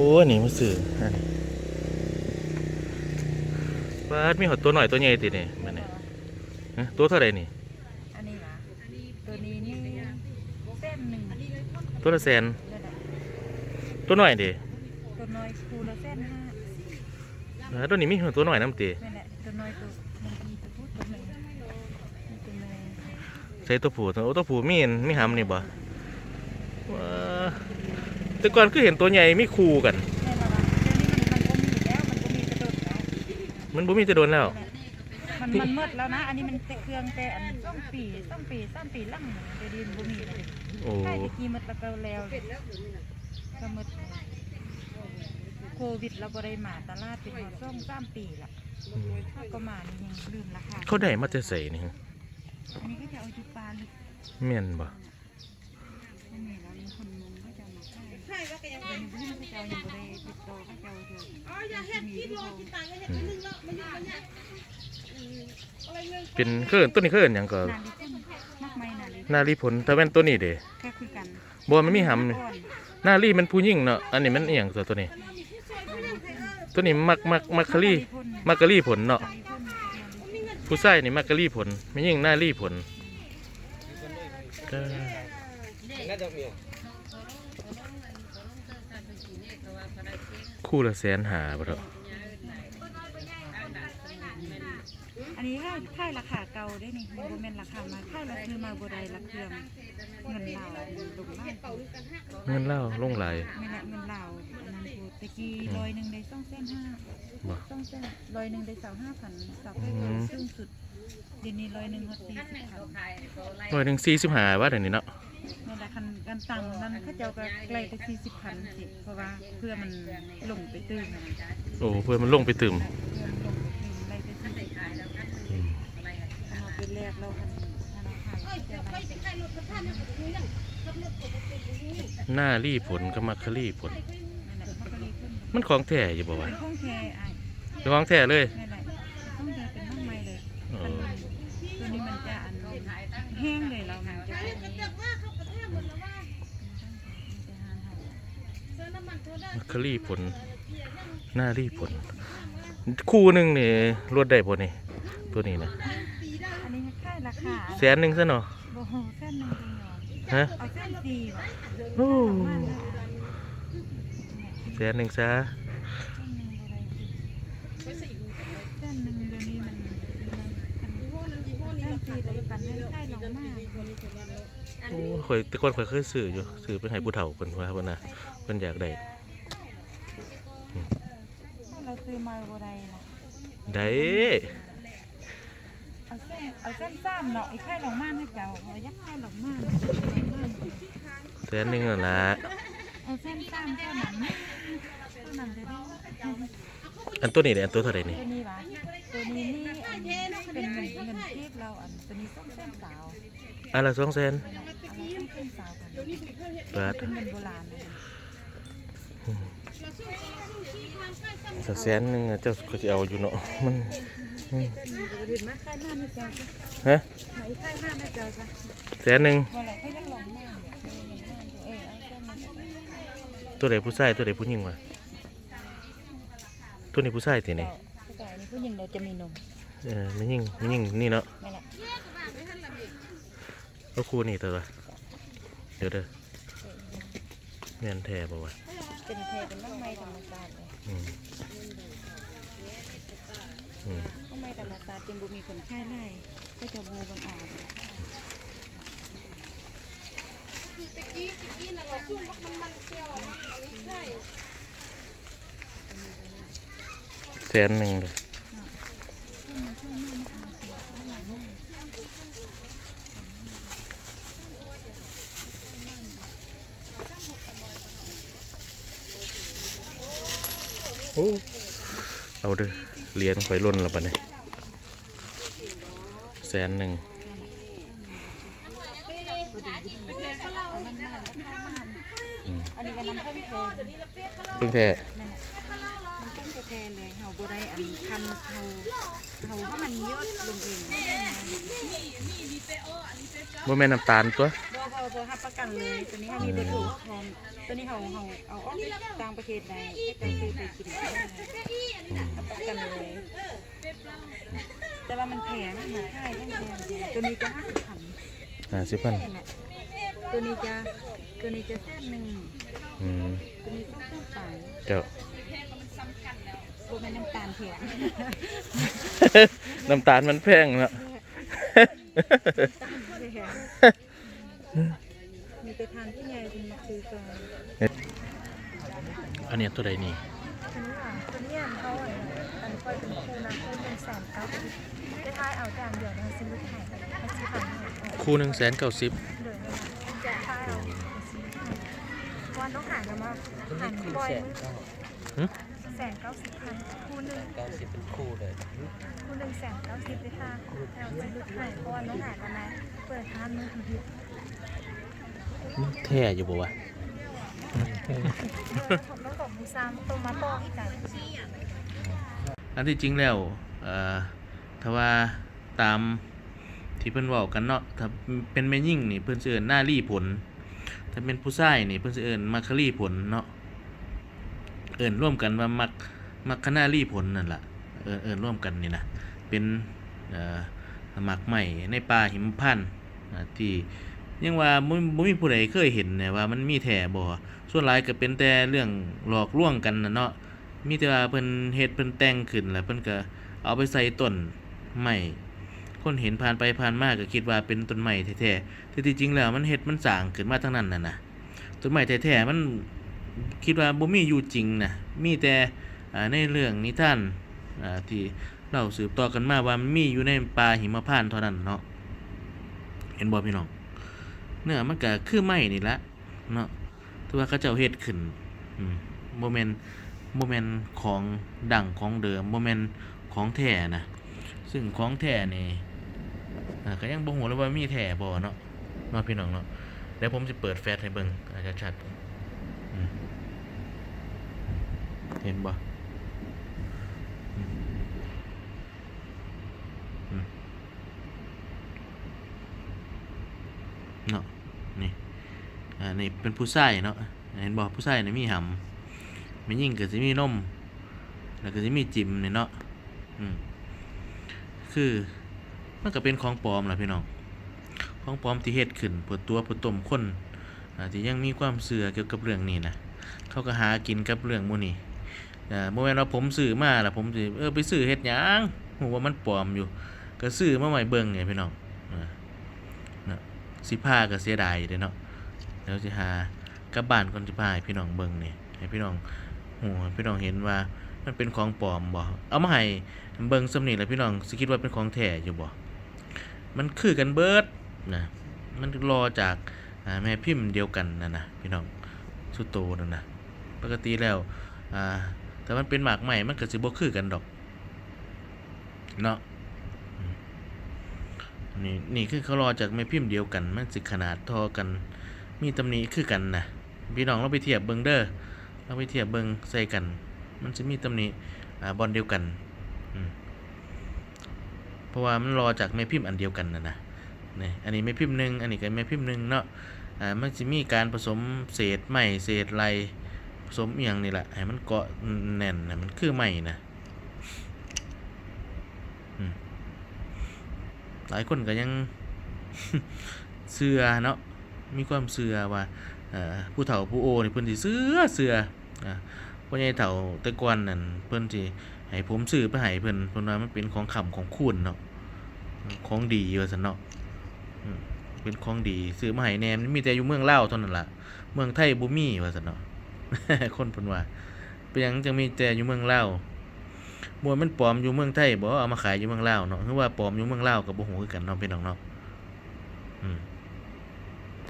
อ้นี่มาซื้ออันนี้ปาดมีหอดตัวหน่อยตัวใหญ่ตินี่มันนี่ฮะตัวเท่าไหร่นี่ อันนี้ล่ะตัวนี้นี่เส้นหนึ่งนั่นแหละตัวละแสนตัวหน่อยดิตัวน้อยคูละเส้นห้าเออตัวนี้มีหอดตัวหน่อยน้ำตีนั่นแหละตัวน้อยตัวมันมีตัวพูดตัวหนึ่งมีตัวหนึ่งใส่ตัวผู้ตัวโอ้ตัวผู้มีอันมีหำนี่บ่ว้า แต่ก่อนคือเห็นตัวใหญ่มีคู่กันแน่นอนว่าเดี๋ยวนี้มันมันก็มีแล้วมันก็มีกระโดดแล้วมันบ่มีจะโดนแล้ว มันมันหมดแล้วนะ อันนี้มันแต่เครื่องแต่อันต้องปีต้องปีสามปีล่ำเดี๋ยวนี้มันบ่มีเลยโอ้ใช่ตะกี้หมดแล้วก็แล้วก็หมดโควิดเราบ่ได้มาตลาดเป็นมาช่วงสามปีละอืมเขาก็มานี่ยังลืมราคาเขาได้มาจะใส่นี่อันนี้ก็จะเอาจุปลาลึกแม่นบ่ไม่มีแล้วมีคนมุงก็จะเอามาให้ใช่ว่าก็ยัง เป็นผู้ที่เจ้ายังบ่ได้ติดต่อเขาเจ้าเถอะอ๋ออย่าเฮ็ดคิดรอคิดตายเป็นเคลื่อนตัวนี้เคลื่อนหยังก็นาลิขึ้นมากไหมนาลินารีผลถ้าแม่นตัวนี้เด้แค่คุยกันบ่มันมีหำนี่ก่อนนารีมันผู้หญิงเนาะอันนี้มันอีหยังตัวตัวนี้ ตัวนี้มักมักมักคลีมักกะลีผลเนาะนาลิพ่นนาลิผู้ชายนี่มักกะลีผลไม่ยิ่งนารีผลเออ คู่ละแสนหาบ่เถอะอันนี้ก็ค่ายราคาเก่าได้นี่มันบ่แม่นราคามาค่ายละคือมาบ่ได้ละเครื่องเงินลาวลงมาเงินเล่าลงหลายไม่ละเงินลาวอันนั้นพูดตะกี้ร้อยหนึ่งได้สองเส้นห้าบ่สองเส้นร้อยหนึ่งได้สาวห้าพันสาวไปอืมซึ่งสุดเดี๋ยวนี้ร้อยหนึ่งเขาสี่สิบพันร้อยหนึ่งสี่สิบห้าว่าเดี๋ยวนี้เนาะ นี่แหละคันกันตังนั้นเขาเจ้าก็ไกลไปสี่สิบพันสิเพราะว่าเพื่อมันลงไปตื้นมันโอ้เพื่อนมันลงไปตื่มเพื่อมันลงไปตื้นไล่ไปสี่สิบพันอืมเอามาเป็นแรกแล้วคันธนาคารจะไล่ไปหน้ารีผลกับมักคลีผล นั่นแหละมันก็เลยขึ้นมันของแท้อยู่บ่วะเป็นข้องแท้ไอ้เป็นของแท้เลยนั่นแหละข้องแท้เป็นน้องใหม่เลยเออตัวนี้มันจะอันแห้งเลยเรามันจะเป็นนี้ มักคลีผลหน้ารีผล คู่หนึ่งนี่รวดได้บ่นี่ตัวนี้นะอันนี้ค่ายราคาแสนหนึ่งซะเนาะโอ้โหเส้นหนึ่งจริงเหรอฮะเอาเส้นดีว่ะโอ้มากเลยแสนหนึ่งซะเส้นหนึ่งเดี๋ยวนี้มันมันเส้นสีเลยปันให้ค่ายลงมากโอ้ข่อยแต่ก่อนข่อยเคยซื้ออยู่ซื้อไปให้ผู้เฒ่าเพิ่นว่าเพิ่นน่ะเพิ่นอยากได้ถ้าเรา ซื้อมาบ่ได้นะได้เอาเส้นเอาเส้นซ้ำเนาะไอ้ค่ายลงมากให้เจ้าเอายักค่ายลงมากแสนหนึงนั่นละเอาเส้นซ้ำเท่านั้นเท่านั้นจะได้อันตัวนี้เด้อันตัวเท่าไหร่นี่ตัวนี้วะตัวนี้นี่อันเป็นเงินเงินทีบเราอันตัวนี้ส้มเส้นสาวอันละสองแสนอันนี้ส้มเส้นสาวกันบาทเป็นเงินโบราณ สักแสนหนึ่งอะเจ้าก็จะเอาอยู่เนาะมันอืมเห็นไหมค่ายหน้าไม่เจอจ้ะฮะไหนค่ายหน้าไม่เจอจ้ะแสนหนึ่งวันไหนเขายังลงหน้าเนี่ยเออเอาเส้นมาตัวไหนผู้ชายตัวไหนผู้หญิงวะตัวนี้ผู้ชายทีนี่ผู้ชายนี่ผู้หญิงเราจะมีนมเออไม่ยิ่งไม่ยิ่งนี่เนาะนั่นแหละก็คู่นี่ตัวละเดี๋ยวเด้อแม่นแท้ป่าวะ เป็นเทเป็นน้องไม้ธรรมศาสตร์เลยอืมอืมน้องไม้ธรรมศาสตร์จึงบุมีคนไข้ไล่ก็จะบูบังอาจแสนหนึ่งเลยโอ้เอาเด้อเหรียญข่อยล่นแล้วปะเนี่ยแสนหนึ่งอืมอันนี้ก็น้ำเพิ่งเทเพิ่งแท้ แท้เลยเฮาบ่ได้อันคันเฮาเฮาถ้ามันยอดลงเองบ่แม่นน้ำตาลตัวบ่บ่บ่รับประกันเลยตัวนี้เฮามีเบอร์โทรพร้อมตัวนี้เฮาเฮาเอาออกต่างประเทศได้ไปซื้อไปกินได้รับประกันเลยแต่ว่ามันแพงหาค่ายแพงตัวนี้จะ50พันห้าสิบพันตัวนี้จะตัวนี้จะแสนหนึ่งอืมตัวนี้ก็เข้าไปเจ้า ม่นน้ำตาลแพงน้ำตาลมันแพงเนาะมีไปทานที่ใหญ่เป็นมาซื้อกันอันเนี้ยตัวใดนี่อันนี้อะตัวนี้อะเขาอะอันคอยเป็นครูนะครูเป็นแสนเก้าสิบได้ท้ายเอาแต่อันเดียวนะซื้อลูกไข่มาซื้อผ่านหน่อยคู่หนึ่งแสนเก้าสิบเดินเลยจะท้ายเอาซื้อลูกไข่วันต้องหายกันมาหันปล่อยมือแสนเก้าสิบพันครูหนึ่งเก้าสิบเป็นคู่เลยครูหนึ่งแสนเก้าสิบได้ค่ะเอาซื้อลูกไข่เพราะว่าน้องหายกันนะเปิดทานมือถือแท้อยู่บ่วะเออผมต้องบอกมูซามตัวมาตองอีกกันอันที่จริงแล้วเอ่อถ้าว่าตามที่เพิ่นเว้ากันเนาะถ้าเป็นแม่ยิ่งนี่เพิ่นสิเอิ้นหน้ารีผล ถ้าเป็นผู้ชายนี่เพิ่นสิเอิ้นมักคลีผลเนาะ เอิ้นร่วมกันว่ามักมักคณารีผลนั่นละเอิ้นเอิ้นร่วมกันนี่นะเป็นเอ่อมักใหม่ในป่าหิมพานต์ที่ยังว่าบ่บ่มีผู้ใดเคยเห็นเนี่ยว่ามันมีแท้บ่ส่วนหลายก็เป็นแต่เรื่องหลอกลวงกันนะเนาะมีแต่ว่าเพิ่นเฮ็ดเพิ่นแต่งขึ้นแล้วเพิ่นก็เอาไปใส่ต้นไม้คนเห็นผ่านไปผ่านมาก็คิดว่าเป็นต้นไม้แท้ๆที่ที่จริงแล้วมันเฮ็ดมันสร้างขึ้นมาทั้งนั้นน่ะนะต้นไม้แท้ๆมัน คิดว่าบ่มีอยู่จริงนะมีแต่ในเรื่องนิทานที่เล่าสืบต่อกันมาว่ามีอยู่ในป่าหิมพานต์เท่านั้นเนาะเห็นบ่พี่น้องเนื้อมันก็คือไม้นี่ละเนาะแต่ว่าเขาเจ้าเฮ็ดขึ้นอืมบ่แม่นโมเมนต์ของดั่งของเดิมโมเมนต์ของแท้นะซึ่งของแท้นี่ก็ยังบ่ฮู้เลยว่ามีแท้บ่เนาะเนาะพี่น้องเนาะเดี๋ยวผมจะเปิดแฟลชให้เบิ่งอาจจะชัดๆ เห็นบ่เนาะนี่อ่านี่เป็นผู้ชายเนาะเห็นบ่ผู้ชายนี่มีหำไม่ยิ่งก็สิมีนมแล้วก็สิมีจิมเนี่ยเนาะอืมคือมันก็เป็นของปลอมล่ะพี่น้อง ของปลอมที่เฮ็ดขึ้นเพื่อตัวเพื่อต้มคน อ่าที่ยังมีความเสื่อเกี่ยวกับเรื่องนี้นะเขาก็หากินกับเรื่องมูนี้อ่าบ่แม่นว่าผมซื้อมาล้วผมสิเออไปซื้อเฮ็ดหยังฮู้ว่ามันปลอมอยู่ ก็ซื้อมาไว้เบิ่งไงพี่น้องอ่านะสิพาก็เสียดายเด้เนาะเดี๋ยวสิหากลับบ้านก่อนสิพาให้พี่น้องเบิ่งนี่ให้พี่น้องโอ้พี่น้องเห็นว่ามันเป็นของปลอมบ่เอามาให้เบิ่งสำนีแล้วพี่น้องสิคิดว่าเป็นของแท้อยู่บ่มันคือกันเบิดนะมันรอจากาแม่พิมพ์เดียวกันนั่นนะพี่น้องสุดโตนั่นนะปกติแล้วอ่าแต่มันเป็นหมากใหม่มันก็สิบ่คือกันดอกเนาะนี่นี่คือเขารอจากแม่พิมพ์เดียวกันมันสิขนาดทอกัน มีตำหนิคือกันนะพี่น้องเราไปเทียบเบิงเด้อเราไปเทียบเบิงใส่กัน มันจะมีตำหนิอ่าบอลเดียวกันเพราะว่ามันรอจากแม่พิมพ์อันเดียวกันนะนะนี่อันนี้แม่พิมพ์หนึ่งอันนี้ก็แม่พิมพ์หนึ่งเนาะ อ่ามันจะมีการผสมเศษไม้เศษไรผสมอหย่างนี่แหละให้มันเกาะแน่นนะมันคือไม้นะหลายคนก็ยังเสือเนาะมีความเสือว่าผู้เฒ่าผู้โอนี่เพิ่นสิเสือเสืออ่าพ่อใหญ่เฒ่าต่ก่อนนั่นเพิ่นสิให้ผมซื้อไปให้เพิ่นเพิ่นว่ามันเป็นของขำของคุณเนาะของดีว่าซั่นเนาะ เป็นของดีซื้อมาให้แหนมมีแต่อยู่เมืองเลาเท่านั้นล่ะ เมืองไทยบ่มีว่าซั่นเนาะคนเพิ่นว่าเป็นหยังจังมีแต่อยู่เมืองเลาบ่ว่ามันปลอมอยู่เมืองไทยบ่เอามาขายอยู่เมืองลาวเนาะคือว่าปลอมอยู่เมืองลาวก็บ่ฮู้คือกันเนาะพี่น้องเนาะอืม